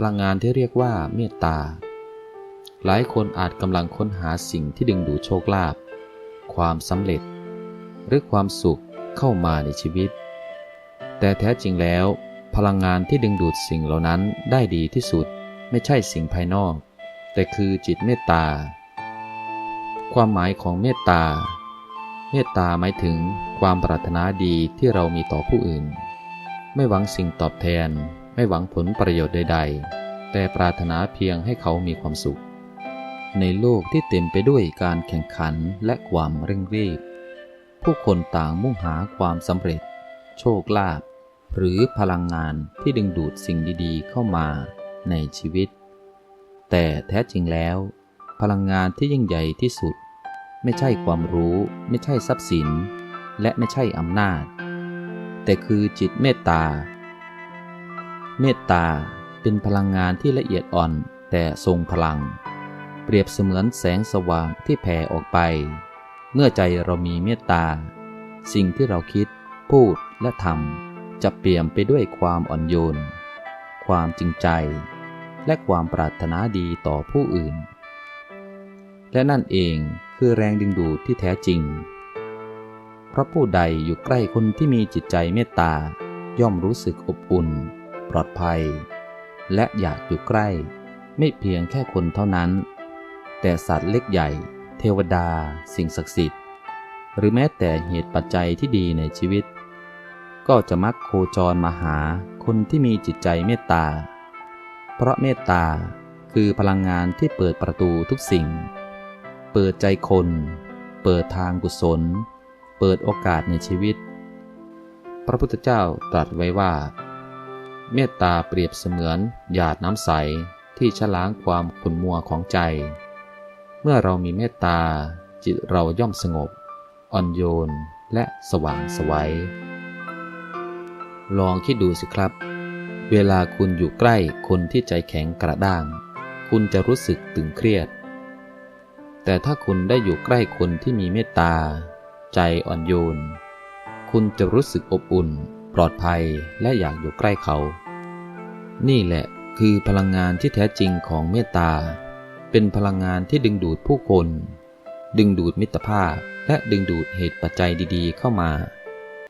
พลังงานที่เรียกว่าเมตตา หลายคนอาจกำลังค้นหาสิ่งที่ดึงดูดโชคลาภความสำเร็จ หรือความสุขเข้ามาในชีวิต แต่แท้จริงแล้ว พลังงานที่ดึงดูดสิ่งเหล่านั้นได้ดีที่สุดไม่ใช่สิ่งภายนอก แต่คือจิตเมตตา ความหมายของเมตตา เมตตาหมายถึงความปรารถนาดีที่เรามีต่อผู้อื่น ไม่หวังสิ่งตอบแทน ไม่หวังผลประโยชน์ใด ๆ แต่ปรารถนาเพียงให้เขามีความสุข ในโลกที่เต็มไปด้วยการแข่งขันและความเร่งรีบ ผู้คนต่างมุ่งหาความสำเร็จ โชคลาภหรือพลังงานที่ดึงดูดสิ่งดีๆ เข้ามาในชีวิต แต่แท้จริงแล้ว พลังงานที่ยิ่งใหญ่ที่สุด ไม่ใช่ความรู้ ไม่ใช่ทรัพย์สิน และไม่ใช่อำนาจ แต่คือจิตเมตตา เมตตาเป็นพลังงานที่ละเอียดอ่อนแต่ทรงพลัง เปรียบเสมือนแสงสว่างที่แผ่ออกไป เมื่อใจเรามีเมตตา สิ่งที่เราคิด พูดและทำจะเปี่ยมไปด้วยความอ่อนโยน ความจริงใจ และความปรารถนาดีต่อผู้อื่น และนั่นเองคือแรงดึงดูดที่แท้จริง เพราะผู้ใดอยู่ใกล้คนที่มีจิตใจเมตตาย่อมรู้สึกอบอุ่น ปลอดภัย และอยากอยู่ใกล้ ไม่เพียงแค่คนเท่านั้น แต่สัตว์เล็กใหญ่ เทวดา สิ่งศักดิ์สิทธิ์ หรือแม้แต่เหตุปัจจัยที่ดีในชีวิต ก็จะมักโคจรมาหาคนที่มีจิตใจเมตตา เพราะเมตตาคือพลังงานที่เปิดประตูทุกสิ่ง เปิดใจคน เปิดทางกุศล เปิดโอกาสในชีวิต พระพุทธเจ้าตรัสไว้ว่า เมตตาเปรียบเสมือนหยาดน้ำใสที่ชะล้างความขุ่นมัวของใจ เมื่อเรามีเมตตา จิตเราย่อมสงบ อ่อนโยนและสว่างไสวัย ลองคิดดูสิครับ เวลาคุณอยู่ใกล้คนที่ใจแข็งกระด้าง คุณจะรู้สึกตึงเครียด แต่ถ้าคุณได้อยู่ใกล้คนที่มีเมตตา ใจอ่อนโยน คุณจะรู้สึกอบอุ่น ลอดภัยและอยากอยู่ใกล้เขา นี่แหละคือพลังงานที่แท้จริงของเมตตา เป็นพลังงานที่ดึงดูดผู้คน ดึงดูดมิตรภาพและดึงดูดเหตุปัจจัยดีๆ เข้ามา